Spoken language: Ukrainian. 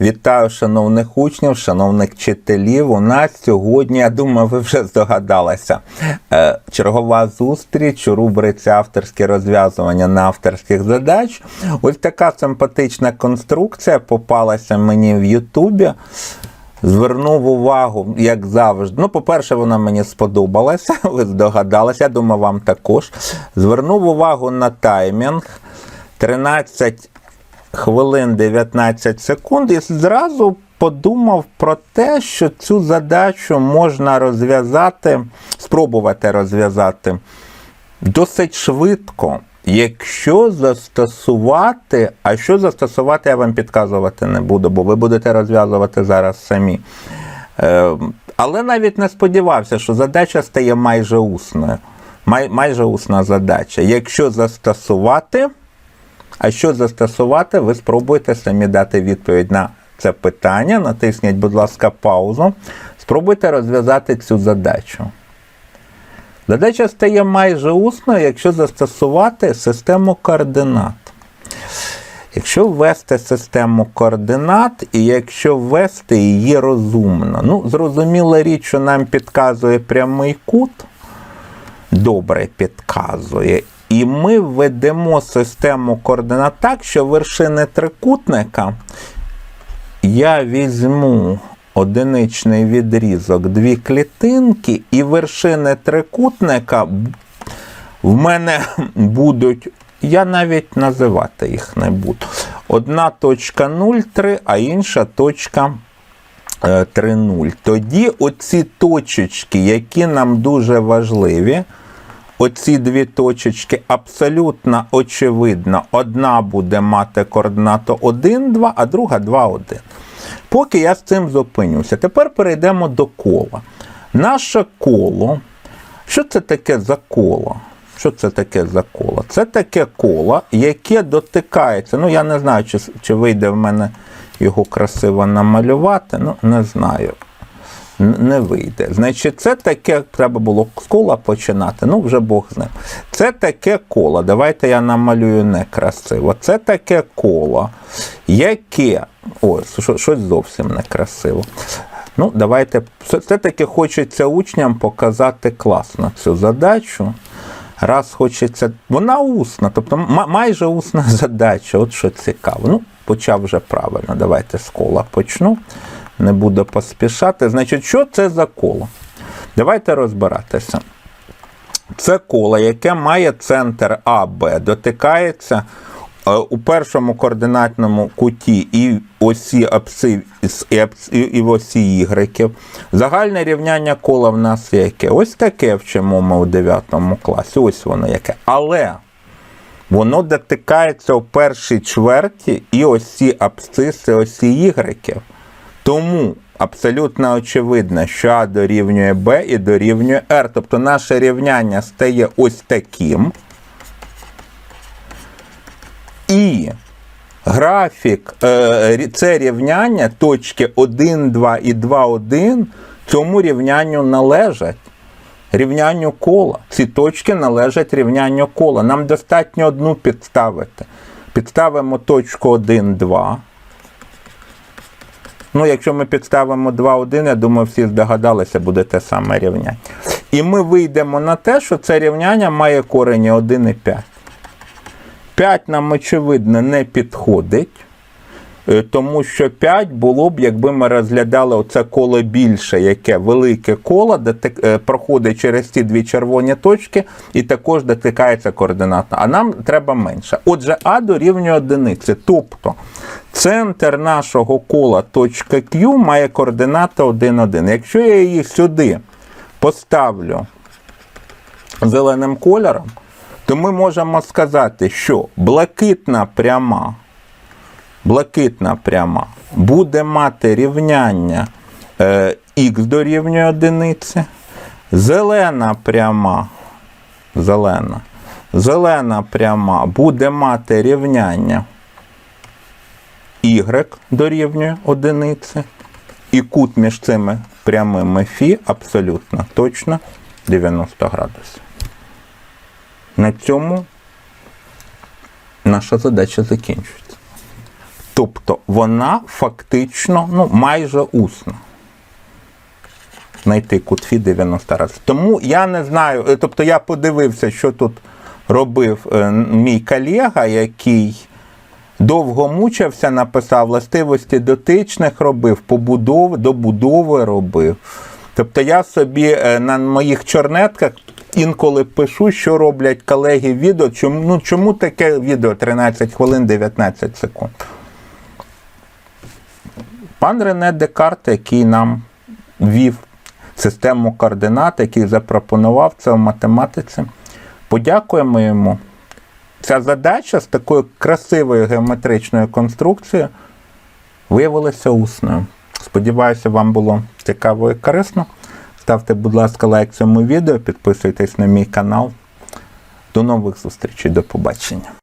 Вітаю шановних учнів, шановних вчителів. У нас сьогодні, я думаю, ви вже здогадалися. е, Чергова зустріч у рубриці авторське розв'язування на авторських задач. Ось така симпатична конструкція попалася мені в Ютубі. Звернув увагу, як завжди. Ну, по-перше, вона мені сподобалася, ви здогадалися, я думаю, вам також. Звернув увагу на таймінг 13 хвилин 19 секунд, і зразу подумав про те, що цю задачу можна розв'язати, спробувати розв'язати досить швидко. Якщо застосувати, а що застосувати, я вам підказувати не буду, бо ви будете розв'язувати зараз самі. Е, але навіть не сподівався, що задача стає майже усною. Май, майже усна задача. Якщо застосувати, а що застосувати, ви спробуйте самі дати відповідь на це питання. Натисніть, будь ласка, паузу. Спробуйте розв'язати цю задачу. Задача стає майже усною, якщо застосувати систему координат. Якщо ввести систему координат, і якщо ввести її розумно. Ну, зрозуміла річ, що нам підказує прямий кут, добре підказує. І ми введемо систему координат так, що вершини трикутника я візьму одиничний відрізок, дві клітинки, і вершини трикутника в мене будуть. Я навіть називати їх не буду. Одна точка 0,3, а інша точка 3,0. Тоді оці точечки, які нам дуже важливі, оці дві точечки абсолютно очевидно. Одна буде мати координату 1, 2, а друга 2, 1. Поки я з цим зупинюся. Тепер перейдемо до кола. Наше коло. Що це таке за коло? Що це таке за коло? Це таке коло, яке дотикається. Ну, я не знаю, чи, чи вийде в мене його красиво намалювати. Ну, не знаю. Не вийде. Значить, це таке, треба було з кола починати. Ну, вже Бог з ним. Це таке коло. Давайте я намалюю некрасиво. Це таке коло, яке. Ось, що- щось зовсім некрасиво. Ну, давайте. Все-таки хочеться учням показати класно цю задачу. Раз хочеться. Вона усна, тобто майже усна задача, от що цікаво. Ну, почав вже правильно. Давайте з кола почну. Не буду поспішати. Значить, що це за коло? Давайте розбиратися. Це коло, яке має центр АБ, дотикається е, у першому координатному куті і осі апси, і в осі ігреків. Загальне рівняння кола в нас яке? Ось таке вчимо ми у 9 класі. Ось воно яке. Але воно дотикається у першій чверті і осі абсциси, осі ігреків. Тому абсолютно очевидно, що А дорівнює Б і дорівнює R. Тобто наше рівняння стає ось таким. І графік, е, це рівняння точки 1, 2 і 2, 1 цьому рівнянню належать. Рівнянню кола. Ці точки належать рівнянню кола. Нам достатньо одну підставити. Підставимо точку 1, 2. Ну, якщо ми підставимо 2,1, я думаю, всі здогадалися, буде те саме рівняння. І ми вийдемо на те, що це рівняння має корені 1 і 5. 5 нам, очевидно, не підходить, тому що 5 було б, якби ми розглядали оце коло більше, яке велике коло, де е, проходить через ці дві червоні точки і також дотикається координатно. А нам треба менше. Отже, А дорівнює одиниці. Тобто центр нашого кола точка Q має координати 1, 1. Якщо я її сюди поставлю зеленим кольором, то ми можемо сказати, що блакитна пряма, блакитна пряма буде мати рівняння е, х дорівнює одиниці, зелена пряма, зелена, зелена пряма буде мати рівняння. Y дорівнює одиниці, і кут між цими прямими фі абсолютно точно 90 градусів. На цьому наша задача закінчується. Тобто вона фактично ну, майже усна. Знайти кут Фі 90 разів. Тому я не знаю, е, тобто я подивився, що тут робив е, мій колега, який довго мучився, написав властивості дотичних робив, побудови, добудови робив. Тобто я собі е, на моїх чорнетках інколи пишу, що роблять колеги відео. Чому, ну, чому таке відео 13 хвилин 19 секунд? Пан Рене Декарт, який нам ввів систему координат, який запропонував це в математиці, подякуємо йому. Ця задача з такою красивою геометричною конструкцією виявилася усною. Сподіваюся, вам було цікаво і корисно. Ставте, будь ласка, лайк цьому відео, підписуйтесь на мій канал. До нових зустрічей, до побачення.